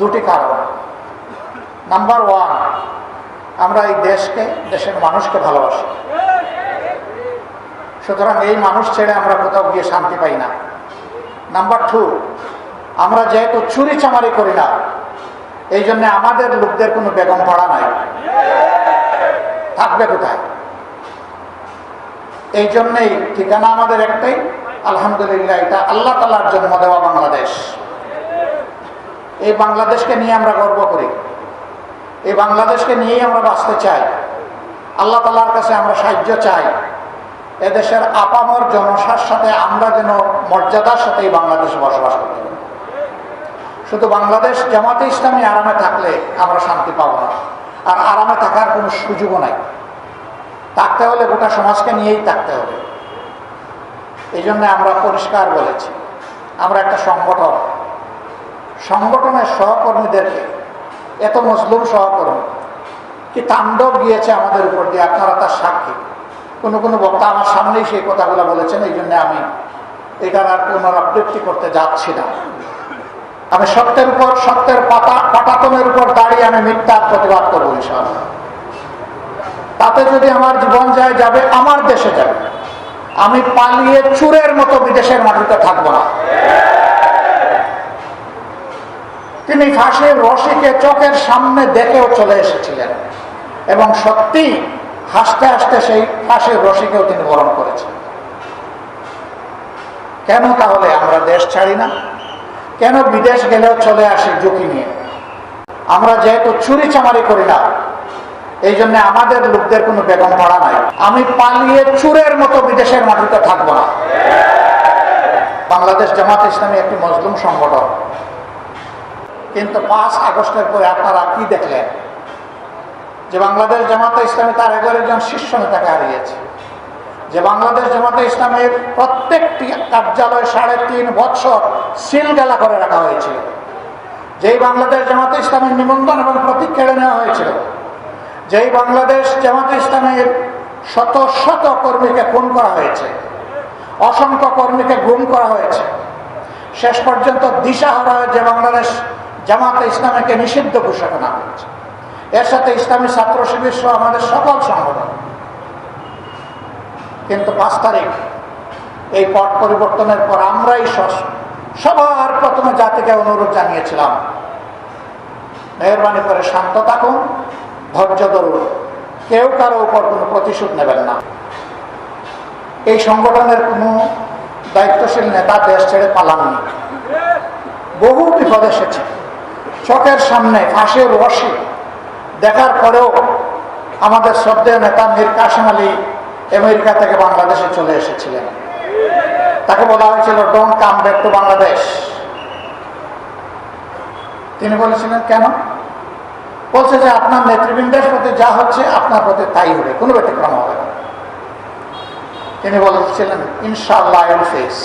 দুটি কারণ। Number one আমরা এই দেশকে, দেশের মানুষকে ভালোবাসি। সুতরাং এই মানুষ ছেড়ে আমরা কোথাও গিয়ে শান্তি পাই না। নাম্বার টু আমরা যেহেতু চুরি চামারি করি না, এই জন্য আমাদের লোকদের কোনো বেগম পড়া নাই। থাকবে কোথায়? এই জন্যেই ঠিকানা আমাদের একটাই, আলহামদুলিল্লাহ, এটা আল্লাহ তালার জন্ম দেওয়া বাংলাদেশ। এই বাংলাদেশকে নিয়ে আমরা গর্ব করি। এই বাংলাদেশকে নিয়েই আমরা বাঁচতে চাই। আল্লাহ তালার কাছে আমরা সাহায্য চাই। এদেশের আপামর জনসার সাথে আমরা যেন মর্যাদার সাথে এই বাংলাদেশে বসবাস করতে পারি। শুধু বাংলাদেশ জামাতে ইসলামী আরামে থাকলে আমরা শান্তি পাবো না। আর আরামে থাকার কোনো সুযোগও নাই। থাকতে হলে গোটা সমাজকে নিয়েই থাকতে হবে। এই জন্য আমরা পরিষ্কার বলেছি। আমরা একটা সংগঠন। সংগঠনের সহকর্মীদেরকে এত মজলুম সহকর্মী। কি তাণ্ডব গিয়েছে আমাদের উপর দিয়ে? আপনারা তার সাক্ষী। কোনো কোনো বক্তা আমার সামনেই সেই কথাগুলো বলেছেন, এই জন্য আমি এটার আর পুনরাবৃত্তি করতে যাচ্ছি না। আমি সত্যের উপর, সত্যের পাতা, পাটাতনের উপর দাঁড়িয়ে আমি মিথ্যার প্রতিবাদ করব ইনশাআল্লাহ। তাতে যদি আমার জীবন যায়, যাবে, আমার দেশে যাবে। আমি পালিয়ে চুরের মতো বিদেশের মাটিতে থাকব না। তিনি ফাঁসির রশিকে চোখের সামনে দেখেও চলে এসেছিলেন। এবং সত্যি হাসতে হাসতে সেই ফাঁসির রশিকেও তিনি বরণ করেছেন। কেন তাহলে আমরা দেশ ছাড়ি না? কেন বিদেশ গেলেও চলে আসি ঝুঁকি নিয়ে? আমরা যেহেতু চুরি চামারি করি না, এই জন্য আমাদের লোকদের কোনো বেগম পড়া নাই। আমি পালিয়ে চুরের মতো বিদেশের মাটিতে থাকব না। বাংলাদেশ জামাত ইসলামী একটি মজলুম সংগঠন। কিন্তু পাঁচ আগস্টের পরে আপনারা কি দেখলেন? যে বাংলাদেশ জামাতে ইসলামী তার একজন শীর্ষ নেতাকে হারিয়েছে। যে বাংলাদেশ জামাতে ইসলামের প্রত্যেকটি কার্যালয় সাড়ে তিন বছর সিলগালা করে রাখা হয়েছিল। যেই বাংলাদেশ জামাতে ইসলামের নিবন্ধন এবং প্রতীক কেড়ে নেওয়া হয়েছিল, যেই বাংলাদেশ জামাতে ইসলামের শত শত কর্মীকে খুন করা হয়েছে, অসংখ্য কর্মীকে গুম করা হয়েছে। শেষ পর্যন্ত দিশাহারা যে বাংলাদেশ জামাতে ইসলামীকে নিষিদ্ধ ঘোষণা করেছে। এর সাথে ইসলামী ছাত্র শিবির সহ আমাদের সকল সংগঠন। কিন্তু পাঁচ তারিখ, এই পট পরিবর্তনের পর আমরাই সবার প্রথমে জাতিকে অনুরোধ জানিয়েছিলাম, মেহরবানি করে শান্ত থাকুন, ধৈর্য ধরুন। কেউ কারও উপর কোনো প্রতিশোধ নেবেন না। এই সংগঠনের কোনো দায়িত্বশীল নেতা দেশ ছেড়ে পালাননি। বহু বিপদ এসেছে। চোখের সামনে ফাঁসির রশি দেখার পরেও আমাদের শ্রদ্ধেয় নেতা মীর কাসেম আলী আমেরিকা থেকে বাংলাদেশে চলে এসেছিলেন। তাকে বলা হয়েছিল don't come back to Bangladesh তিনি বলেছিলেন, কেন? বলছে যে, আপনার নেতৃবৃন্দের প্রতি যা হচ্ছে, আপনার প্রতি তাই হবে, কোনো ব্যতিক্রম হবে না। তিনি বলেছিলেন ইনশাল্লাহ ফেস